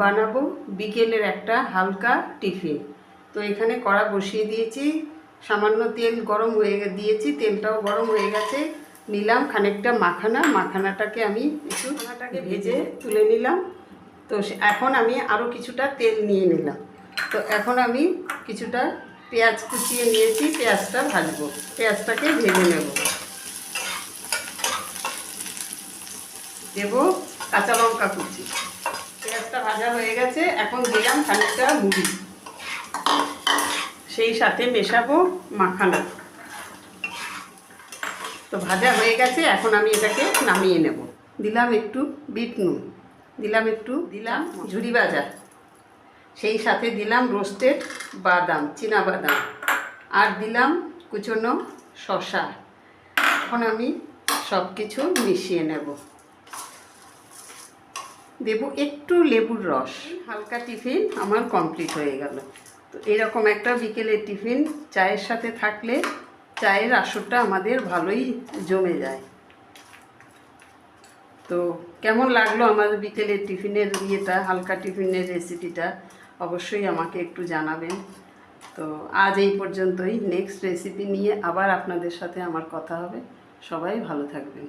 বানাবো বিকেলের একটা হালকা টিফিন। তো এখানে কড়া বসিয়ে দিয়েছি, সামান্য তেল গরম হয়ে দিয়েছি, তেলটাও গরম হয়ে গেছে। নিলাম খানিকটা মাখানা, মাখানাটাকে আমি একটু মাখানাটাকে ভেজে তুলে নিলাম। তো এখন আমি আরও কিছুটা তেল নিয়ে নিলাম। তো এখন আমি কিছুটা পেঁয়াজ কুচিয়ে নিয়েছি, পেঁয়াজটা ভাজবো। পেঁয়াজটাকে ভেজে নেব। দেব কাঁচা লঙ্কা কুচি। পেঁয়াজটা ভাজা হয়ে গেছে এখন দিলাম খানিকটা মুড়ি সেই সাথে মেশাবো মাখানা। তো ভাজা হয়ে গেছে এখন আমি এটাকে নামিয়ে নেব। দিলাম একটু বিট নুন দিলাম একটু দিলাম ঝুরি ভাজা। সেই সাথে দিলাম রোস্টেড বাদাম চীনা বাদাম। আর দিলাম কুচনো শশা এখন আমি সব কিছু মিশিয়ে নেব। দেব একটু লেবুর রস। হালকা টিফিন আমার কমপ্লিট হয়ে গেল। তো এরকম একটা বিকেলের টিফিন, চায়ের সাথে থাকলে চায়ের আসরটা আমাদের ভালোই জমে যায়। তো কেমন লাগল আমাদের বিকেলের টিফিনের ইয়েটা, হালকা টিফিনের রেসিপিটা অবশ্যই আমাকে একটু জানাবেন। তো আজ এই পর্যন্তই। নেক্সট রেসিপি নিয়ে আবার আপনাদের সাথে আমার কথা হবে। সবাই ভালো থাকবেন।